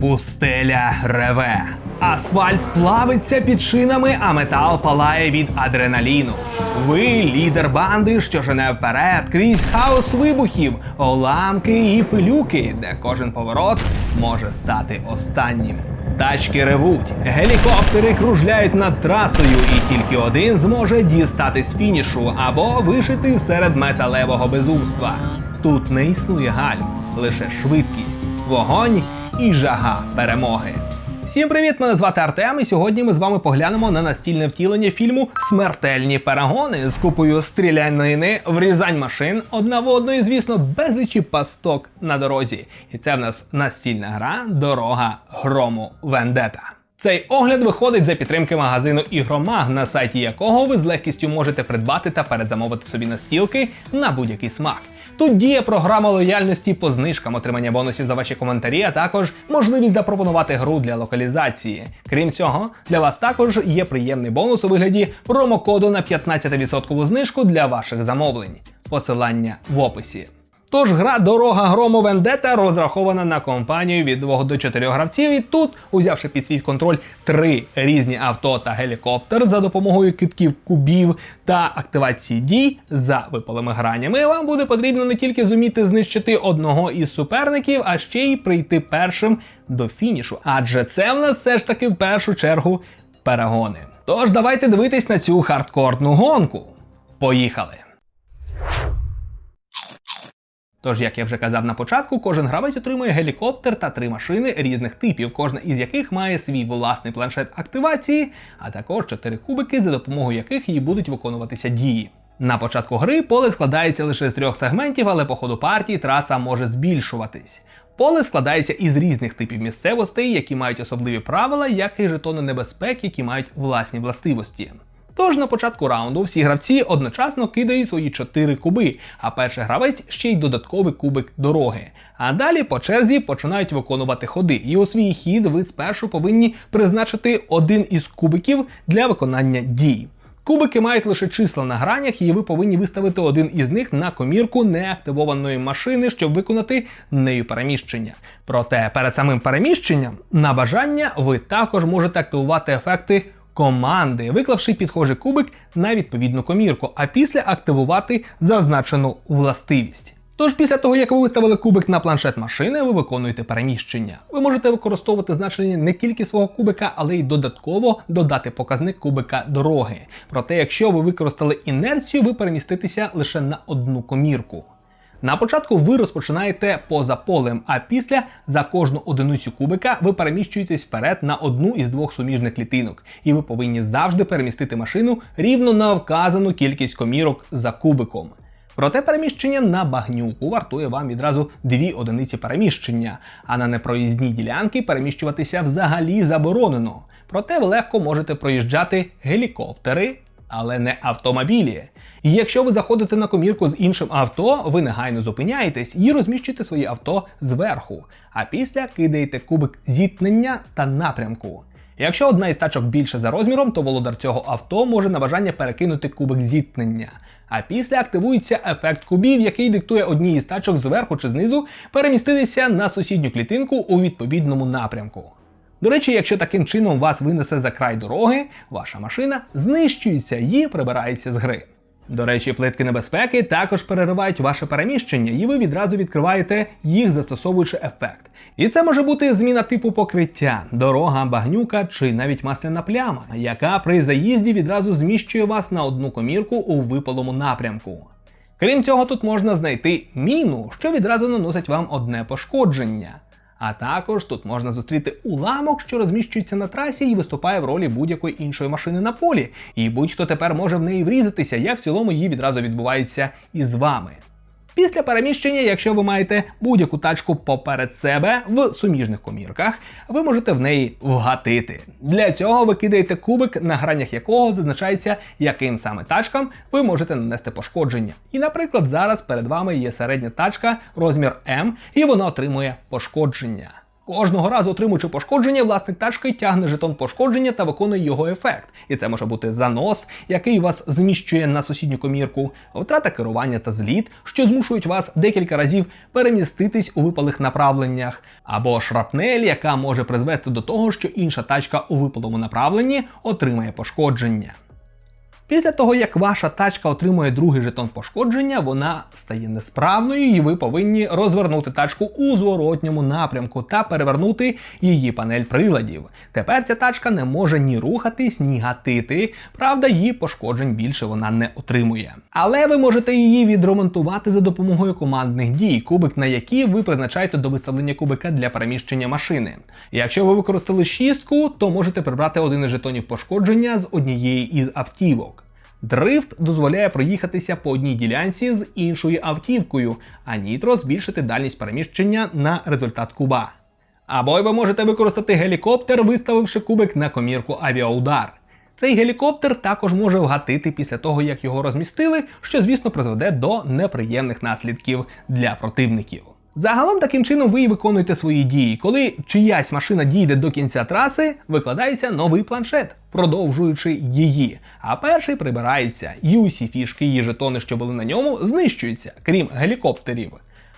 Пустеля реве. Асфальт плавиться під шинами, а метал палає від адреналіну. Ви лідер банди, що жене вперед крізь хаос вибухів, оламки і пилюки, де кожен поворот може стати останнім. Тачки ревуть, гелікоптери кружляють над трасою, і тільки один зможе дістати з фінішу або вишити серед металевого безумства. Тут не існує гальм, лише швидкість, вогонь і жага перемоги. Всім привіт! Мене звати Артем, і сьогодні ми з вами поглянемо на настільне втілення фільму Смертельні перегони з купою стрілянини, врізань машин, одна в одної, звісно, безлічі пасток на дорозі. І це в нас настільна гра Дорога грому Вендета. Цей огляд виходить за підтримки магазину Ігромаг, на сайті якого ви з легкістю можете придбати та передзамовити собі настілки на будь-який смак. Тут діє програма лояльності по знижкам отримання бонусів за ваші коментарі, а також можливість запропонувати гру для локалізації. Крім цього, для вас також є приємний бонус у вигляді промокоду на 15% знижку для ваших замовлень. Посилання в описі. Тож гра Дорога Грому Вендета розрахована на компанію від 2 до 4 гравців, і тут, узявши під свій контроль три різні авто та гелікоптер за допомогою китків кубів та активації дій за випалими гранями, вам буде потрібно не тільки зуміти знищити одного із суперників, а ще й прийти першим до фінішу. Адже це в нас все ж таки в першу чергу перегони. Тож давайте дивитись на цю хардкорну гонку. Поїхали! Тож, як я вже казав на початку, кожен гравець отримує гелікоптер та три машини різних типів, кожна із яких має свій власний планшет активації, а також чотири кубики, за допомогою яких їй будуть виконуватися дії. На початку гри поле складається лише з трьох сегментів, але по ходу партії траса може збільшуватись. Поле складається із різних типів місцевостей, які мають особливі правила, як і жетони небезпек, які мають власні властивості. Тож на початку раунду всі гравці одночасно кидають свої 4 куби, а перший гравець ще й додатковий кубик дороги. А далі по черзі починають виконувати ходи. І у свій хід ви спершу повинні призначити один із кубиків для виконання дій. Кубики мають лише числа на гранях, і ви повинні виставити один із них на комірку неактивованої машини, щоб виконати нею переміщення. Проте перед самим переміщенням на бажання ви також можете активувати ефекти команди, виклавши підхожий кубик на відповідну комірку, а після активувати зазначену властивість. Тож після того, як ви виставили кубик на планшет машини, ви виконуєте переміщення. Ви можете використовувати значення не тільки свого кубика, але й додатково додати показник кубика дороги. Проте, якщо ви використали інерцію, ви переміститеся лише на одну комірку. На початку ви розпочинаєте поза полем, а після за кожну одиницю кубика ви переміщуєтесь вперед на одну із двох суміжних клітинок, і ви повинні завжди перемістити машину рівно на вказану кількість комірок за кубиком. Проте переміщення на багнюку вартує вам відразу дві одиниці переміщення, а на непроїзній ділянки переміщуватися взагалі заборонено. Проте ви легко можете проїжджати гелікоптери, але не автомобілі. І якщо ви заходите на комірку з іншим авто, ви негайно зупиняєтесь і розміщуєте своє авто зверху, а після кидаєте кубик зіткнення та напрямку. Якщо одна із тачок більше за розміром, то володар цього авто може на бажання перекинути кубик зіткнення. А після активується ефект кубів, який диктує одній із тачок зверху чи знизу переміститися на сусідню клітинку у відповідному напрямку. До речі, якщо таким чином вас винесе за край дороги, ваша машина знищується і прибирається з гри. До речі, плитки небезпеки також переривають ваше переміщення, і ви відразу відкриваєте їх, застосовуючи ефект. І це може бути зміна типу покриття, дорога, багнюка чи навіть масляна пляма, яка при заїзді відразу зміщує вас на одну комірку у випалому напрямку. Крім цього, тут можна знайти міну, що відразу наносить вам одне пошкодження. А також тут можна зустріти уламок, що розміщується на трасі і виступає в ролі будь-якої іншої машини на полі. І будь-хто тепер може в неї врізатися, як в цілому її відразу відбувається із вами. Після переміщення, якщо ви маєте будь-яку тачку поперед себе в суміжних комірках, ви можете в неї вгатити. Для цього ви кидаєте кубик, на гранях якого зазначається, яким саме тачкам ви можете нанести пошкодження. І, наприклад, зараз перед вами є середня тачка розмір М, і вона отримує пошкодження. Кожного разу отримуючи пошкодження, власник тачки тягне жетон пошкодження та виконує його ефект. І це може бути занос, який вас зміщує на сусідню комірку, втрата керування та зліт, що змушують вас декілька разів переміститись у випалих направленнях, або шрапнель, яка може призвести до того, що інша тачка у випалому направленні отримає пошкодження. Після того, як ваша тачка отримує другий жетон пошкодження, вона стає несправною, і ви повинні розвернути тачку у зворотньому напрямку та перевернути її панель приладів. Тепер ця тачка не може ні рухатись, ні гатити. Правда, її пошкоджень більше вона не отримує. Але ви можете її відремонтувати за допомогою командних дій, кубик на які ви призначаєте до виставлення кубика для переміщення машини. Якщо ви використали шістку, то можете прибрати один із жетонів пошкодження з однієї із автівок. Дрифт дозволяє проїхатися по одній ділянці з іншою автівкою, а нітро збільшити дальність переміщення на результат куба. Або й ви можете використати гелікоптер, виставивши кубик на комірку авіаудар. Цей гелікоптер також може вгатити після того, як його розмістили, що, звісно, призведе до неприємних наслідків для противників. Загалом таким чином ви і виконуєте свої дії. Коли чиясь машина дійде до кінця траси, викладається новий планшет, продовжуючи її. А перший прибирається, і усі фішки і жетони, що були на ньому, знищуються, крім гелікоптерів.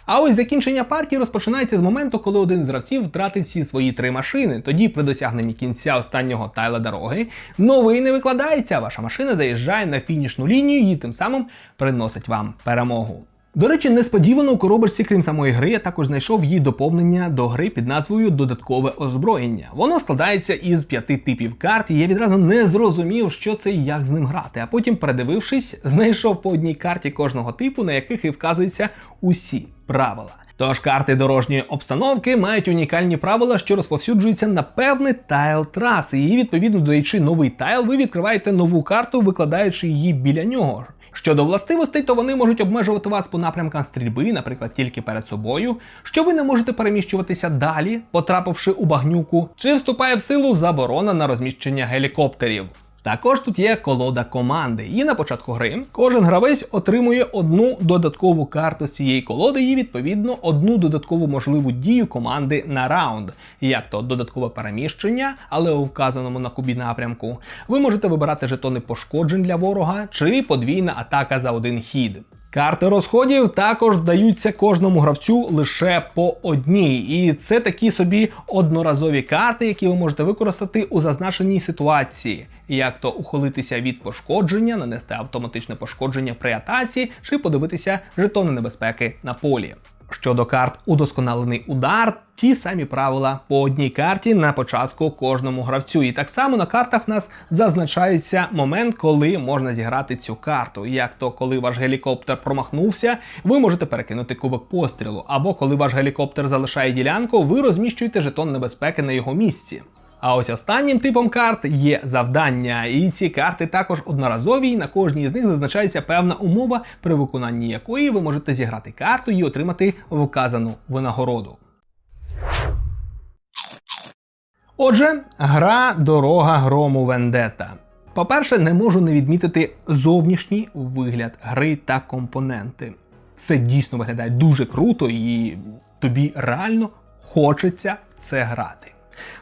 А ось закінчення партії розпочинається з моменту, коли один з гравців втратить всі свої три машини. Тоді, при досягненні кінця останнього тайла дороги, новий не викладається. Ваша машина заїжджає на фінішну лінію і тим самим приносить вам перемогу. До речі, несподівано у коробочці, крім самої гри, я також знайшов її доповнення до гри під назвою Додаткове озброєння. Воно складається із п'яти типів карт, і я відразу не зрозумів, що це і як з ним грати. А потім, передивившись, знайшов по одній карті кожного типу, на яких і вказуються усі правила. Тож карти дорожньої обстановки мають унікальні правила, що розповсюджуються на певний тайл траси. І відповідно додаючи новий тайл, ви відкриваєте нову карту, викладаючи її біля нього. Щодо властивостей, то вони можуть обмежувати вас по напрямкам стрільби, наприклад, тільки перед собою, що ви не можете переміщуватися далі, потрапивши у багнюку, чи вступає в силу заборона на розміщення гелікоптерів. Також тут є колода команди, і на початку гри кожен гравець отримує одну додаткову карту з цієї колоди і відповідно одну додаткову можливу дію команди на раунд, як то додаткове переміщення, але у вказаному на кубі напрямку. Ви можете вибирати жетони пошкоджень для ворога чи подвійна атака за один хід. Карти розходів також даються кожному гравцю лише по одній, і це такі собі одноразові карти, які ви можете використати у зазначеній ситуації, як то ухилитися від пошкодження, нанести автоматичне пошкодження при атаці, чи подивитися жетони небезпеки на полі. Щодо карт удосконалений удар, ті самі правила по одній карті на початку кожному гравцю. І так само на картах нас зазначається момент, коли можна зіграти цю карту. Як то, коли ваш гелікоптер промахнувся, ви можете перекинути кубок пострілу, або коли ваш гелікоптер залишає ділянку, ви розміщуєте жетон небезпеки на його місці. А ось останнім типом карт є завдання, і ці карти також одноразові, і на кожній з них зазначається певна умова, при виконанні якої ви можете зіграти карту і отримати вказану винагороду. Отже, гра Дорога грому Вендета. По-перше, не можу не відмітити зовнішній вигляд гри та компоненти. Це дійсно виглядає дуже круто, і тобі реально хочеться це грати.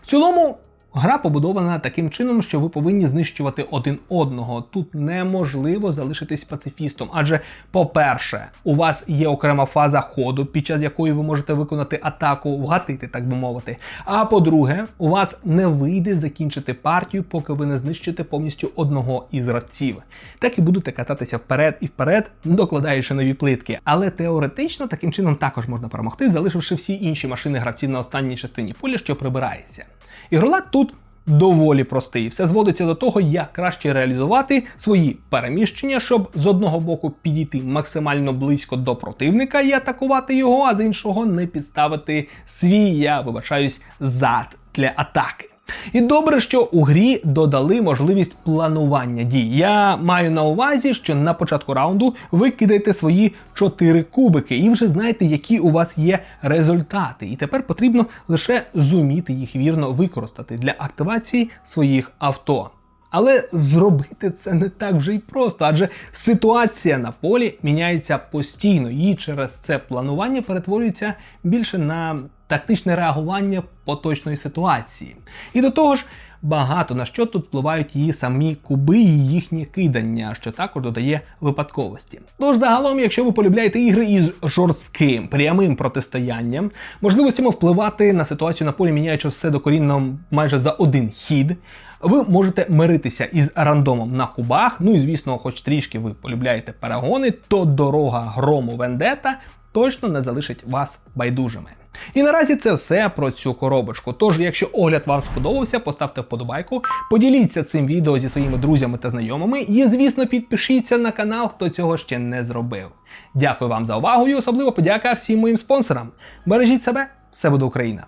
В цілому, гра побудована таким чином, що ви повинні знищувати один одного. Тут неможливо залишитись пацифістом. Адже, по-перше, у вас є окрема фаза ходу, під час якої ви можете виконати атаку, вгатити, так би мовити. А по-друге, у вас не вийде закінчити партію, поки ви не знищите повністю одного із гравців. Так і будете кататися вперед і вперед, докладаючи нові плитки. Але теоретично таким чином також можна перемогти, залишивши всі інші машини гравців на останній частині поля, що прибирається. Ігролад тут доволі простий. Все зводиться до того, як краще реалізувати свої переміщення, щоб з одного боку підійти максимально близько до противника і атакувати його, а з іншого не підставити свій, я вибачаюсь, зад для атаки. І добре, що у грі додали можливість планування дій. Я маю на увазі, що на початку раунду ви кидаєте свої чотири кубики і вже знаєте, які у вас є результати. І тепер потрібно лише зуміти їх вірно використати для активації своїх авто. Але зробити це не так вже й просто, адже ситуація на полі міняється постійно, і через це планування перетворюється більше на тактичне реагування поточної ситуації. І до того ж, багато на що тут впливають її самі куби і їхні кидання, що також додає випадковості. Тож загалом, якщо ви полюбляєте ігри із жорстким прямим протистоянням, можливостями впливати на ситуацію на полі, міняючи все докорінно майже за один хід. Ви можете миритися із рандомом на кубах. Ну і звісно, хоч трішки ви полюбляєте перегони, то дорога грому Вендета точно не залишить вас байдужими. І наразі це все про цю коробочку. Тож, якщо огляд вам сподобався, поставте вподобайку, поділіться цим відео зі своїми друзями та знайомими, і, звісно, підпишіться на канал, хто цього ще не зробив. Дякую вам за увагу і особливо подяка всім моїм спонсорам. Бережіть себе, все буде Україна.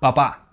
Па-па!